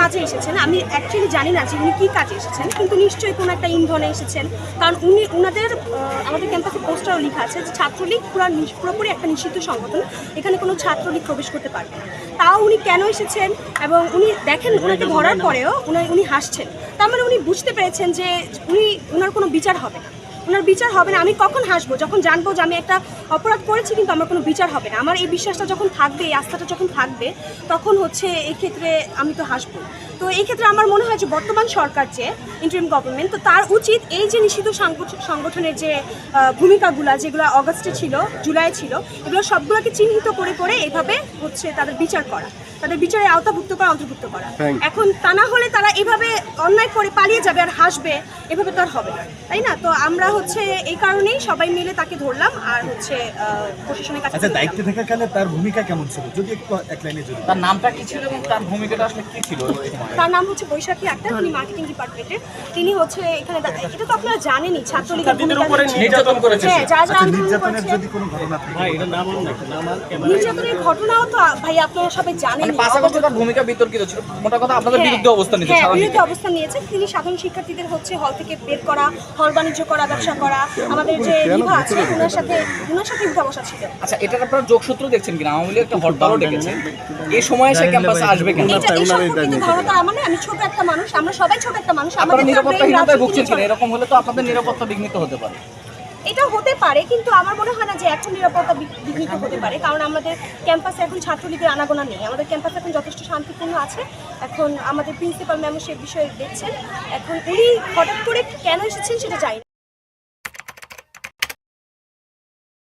কাজে এসেছেন। আমি অ্যাকচুয়ালি জানি না যে উনি কী কাজে এসেছেন কিন্তু নিশ্চয়ই কোনো একটা ইন্ধনে এসেছেন। কারণ উনি ওনাদের আমাদের ক্যাম্পাসে পোস্টারও লেখা আছে যে ছাত্রলীগ পুরো পুরোপুরি একটা নিষিদ্ধ সংগঠন। এখানে কোনো ছাত্রলীগ প্রবেশ করতে পারবে না। তাও উনি কেন এসেছেন এবং উনি দেখেন ওনাকে ধরার পরেও উনি উনি হাসছেন। তার মানে উনি বুঝতে পেরেছেন যে উনি ওনার কোনো বিচার হবে না। ওনার বিচার হবে না আমি কখন হাসবো? যখন জানব যে আমি একটা অপরাধ করেছি কিন্তু আমার কোনো বিচার হবে না। আমার এই বিশ্বাসটা যখন থাকবে এই আস্থাটা যখন থাকবে তখন হচ্ছে এই ক্ষেত্রে আমি তো হাসবো। তো এই ক্ষেত্রে আমার মনে হয় যে বর্তমান সরকার যে ইন্টারিম গভর্নমেন্ট তো তার উচিত এই যে নিষিদ্ধ সাংগঠ- সংগঠনের যে ভূমিকাগুলো যেগুলো অগস্টে ছিল জুলাই ছিল এগুলো সবগুলোকে চিহ্নিত করে করে এইভাবে হচ্ছে তাদের বিচার করা। তাদের বিচারে আওতাভুক্ত করা অন্তর্ভুক্ত করা। এখন তা না হলে তারা এভাবে অন্যায় করে পালিয়ে যাবে আর হাসবে এভাবে তো আর হবে না। তাই না? তো আমরা হচ্ছে এই কারণেই সবাই মিলে তাকে ধরলাম আর হচ্ছে প্রশাসনের কাছে আচ্ছা দায়িত্বে। থাকাকালে তার ভূমিকা কেমন ছিল? যদি একটু এক লাইনে যদি তার নামটা কি ছিল এবং তার ভূমিকাটা আসলে কি ছিল তার নাম হচ্ছে বৈশাখী আক্তার তিনি মার্কেটিং ডিপার্টমেন্টের তিনি হচ্ছে এখানে এটা তো আপনারা জানেনই ছাত্রলীগের ভূমিকা নির্যাতন করেছে হ্যাঁ যা যা আচ্ছা নির্যাতনের যদি কোনো ঘটনা থাকে। নির্যাতনের ঘটনাও তো ভাই আপনারা সবাই জানেন মানে পাঁচ আগস্টে তার ভূমিকা বিতর্কিত ছিল। মোটা কথা আপনাদের বিরুদ্ধে অবস্থান নিচ্ছে হ্যাঁ বিরুদ্ধে অবস্থান নিয়েছে। তিনি সাধারণ শিক্ষার্থীদের হচ্ছে হল থেকে বের করা হল বাণিজ্য করা ব্যবসা করা আমাদের যে বিভা আছে ওনার সাথে ওনার সাথে উঠা বসা ছিল। আচ্ছা এটার আপনারা যোগসূত্র দেখছেন কিনা? আওয়ামী লীগ একটা হরতালও ডেকেছে। এই সময় সে ক্যাম্পাসে আসবে কেন? এটা ধারণা মানে আমি ছোট একটা মানুষ আমরা সবাই ছোট একটা মানুষ আমাদের নিরাপত্তাহীনতায় ভুগছেন কিনা? এরকম হলে তো আপনাদের নিরাপত্তা বিঘ্নিত হতে পারে। এটা হতে পারে কিন্তু আমার মনে হয় না যে এখন নিরাপত্তা বিঘ্নিত হতে পারে কারণ আমাদের ক্যাম্পাসে এখন ছাত্রলীগের আনাগোনা নেই। আমাদের ক্যাম্পাস এখন যথেষ্ট শান্তিপূর্ণ আছে। এখন আমাদের প্রিন্সিপাল ম্যামও সে বিষয়ে দেখছেন। এখন উনি হঠাৎ করে কেন এসেছেন সেটা না।